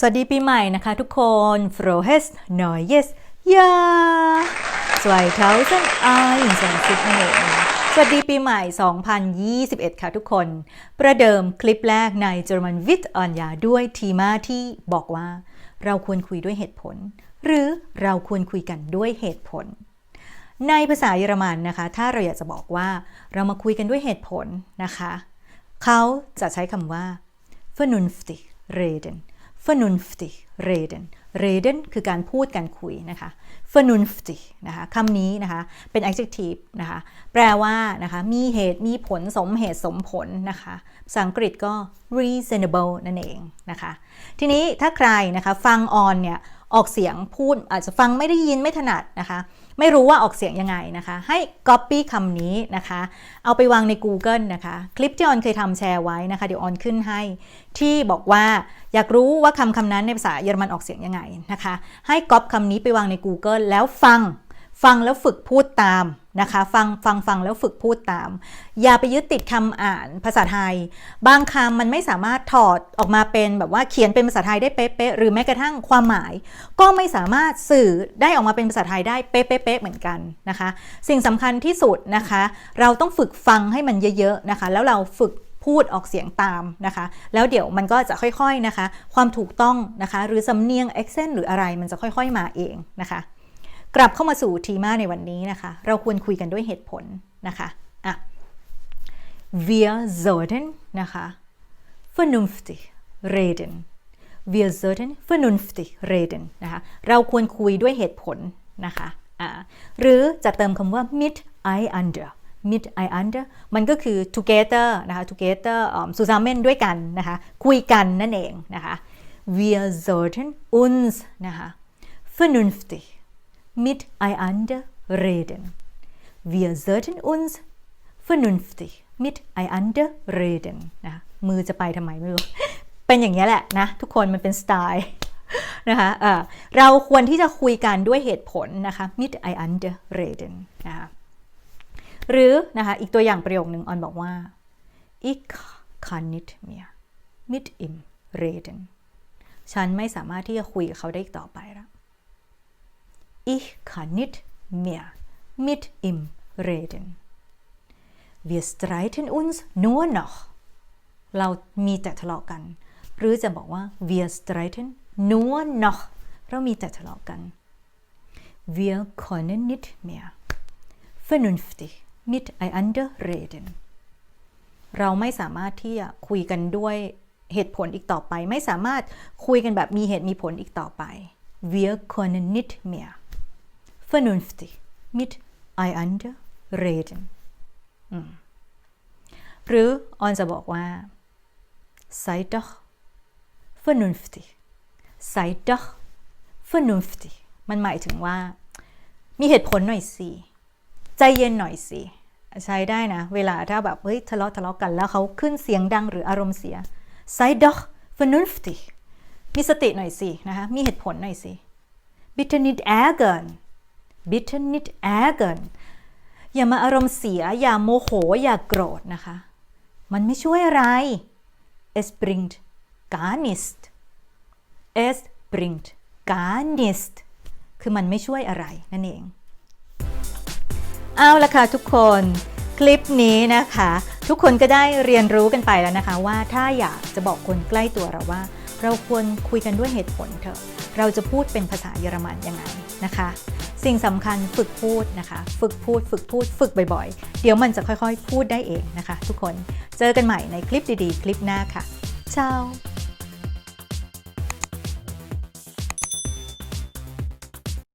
สวัสดีปีใหม่นะคะทุกคน Frohes Neues Jahr 2021นั่นเองนะคะสวัสดีปีใหม่ 2021 ค่ะทุกคน ประเดิมคลิปแรกใน German Wit on y a ด้วยทีมาที่บอกว่า เราควรคุยด้วยเหตุผล หรือเราควรคุยกันด้วยเหตุผล ในภาษาเยอรมันนะคะ ถ้าเราอยากจะบอกว่าเรามาคุยกันด้วยเหตุผลนะคะ เขาจะใช้คำว่า vernünftig reden vernünftig reden reden คือการพูดการคุยนะคะ vernünftig นะคะคำนี้นะคะ เป็น adjective นะคะ แปลว่านะคะ มีเหตุมีผลสมเหตุสมผลนะคะภาษาอังกฤษก็ reasonable นั่นเองนะคะ ทีนี้ถ้าใครนะคะ ฟังออนเนี่ย ออกเสียงพูดอาจจะฟังไม่ได้ยินไม่ถนัดนะคะ ไม่รู้ว่าออกเสียงยังไงนะคะ ให้ copy คำนี้นะคะ เอาไปวางใน Google นะคะ คลิปที่ออนเคยทำแชร์ไว้นะคะ เดี๋ยวออนขึ้นให้ ที่บอกว่าอยากรู้ว่าคำคำนั้นในภาษาเยอรมันออกเสียงยังไงนะคะ ให้ก๊อปคำนี้ไปวางใน Google แล้วฟัง ฟังแล้วฝึกพูดตาม นะคะฟังฟังฟังแล้วฝึกพูดตาม อย่าไปยึดติดคำอ่านภาษาไทย บางคำมันไม่สามารถถอดออกมาเป็นแบบว่าเขียนเป็นภาษาไทยได้เป๊ะๆหรือแม้กระทั่งความหมาย ก็ไม่สามารถสื่อได้ออกมาเป็นภาษาไทยได้เป๊ะๆเหมือนกันนะคะ สิ่งสำคัญที่สุดนะคะ เราต้องฝึกฟังให้มันเยอะๆนะคะ แล้วเราฝึกพูดออกเสียงตามนะคะ แล้วเดี๋ยวมันก็จะค่อยๆนะคะ ความถูกต้องนะคะ หรือสำเนียง accent หรืออะไรมันจะค่อยๆมาเองนะคะ กลับเข้ามาสู่ทีมาในวันนี้นะคะ เราควรคุยกันด้วยเหตุผลนะคะอะ wir sollten นะคะ vernünftig reden wir sollten vernünftig reden นะคะเราควรคุยด้วยเหตุผลนะคะอ่าหรือจะเติมคำว่า mit I under mit I under มันก็คือ together นะคะ together um, zusammen ด้วยกันนะคะ คุยกันนั่นเองนะคะ wir sollten uns นะคะ vernünftig mit einander reden. Wir sollten uns vernünftig mit einander reden นะคะมือจะไปทำไมไม่รู้ เป็นอย่างนี้แหละนะทุกคนมันเป็นสไตล์นะคะะเราควรที่จะคุยกันด้วยเหตุผลนะคะ mit einander reden นะคะหรือนะคะอีกตัวอย่างประโยคหนึ่งออนบอกว่า ich kann nicht mehr mit ihm reden ฉันไม่สามารถที่จะคุยกับเขาได้อีกต่อไปแล้ว Ich kann nicht mehr mit ihm reden. Wir streiten uns nur noch. เรามีแต่ทะเลาะกัน หรือจะบอกว่า wir streiten nur noch เรามีแต่ทะเลาะกัน wir können nicht mehr vernünftig miteinander reden เราไม่สามารถที่จะคุยกันด้วยเหตุผลอีกต่อไป ไม่สามารถคุยกันแบบมีเหตุมีผลอีกต่อไป wir können nicht mehr vernünftig miteinander reden หรือออนจะบอกว่า sei doch vernünftig sei doch vernünftig มันหมายถึงว่า มีเหตุผลหน่อยสิ ใจเย็นหน่อยสิ ใช้ได้นะ เวลาถ้าแบบเฮ้ยทะเลาะทะเลาะกันแล้วเขาขึ้นเสียงดังหรืออารมณ์เสีย sei doch vernünftig มีสติหน่อยสินะคะ มีเหตุผลหน่อยสิ bitte nicht ärgern bitte nicht ärgern อย่ามาอารมณ์เสีย อย่าโมโห อย่าโกรธนะคะ มันไม่ช่วยอะไร es bringt gar nicht es bringt gar nicht คือมันไม่ช่วยอะไรนั่นเอง เอาละค่ะทุกคนคลิปนี้นะคะ ทุกคนก็ได้เรียนรู้กันไปแล้วนะคะ ว่าถ้าอยากจะบอกคนใกล้ตัวเราว่า เราควรคุยกันด้วยเหตุผลเถอะ เราจะพูดเป็นภาษาเยอรมันยังไงนะคะ สิ่งสำคัญฝึกพูดนะคะ ฝึกพูด ฝึกพูด ฝึกบ่อยๆ เดี๋ยวมันจะค่อยๆ พูดได้เองนะคะ ทุกคน เจอกันใหม่ในคลิปดีๆ คลิปหน้าค่ะเช้า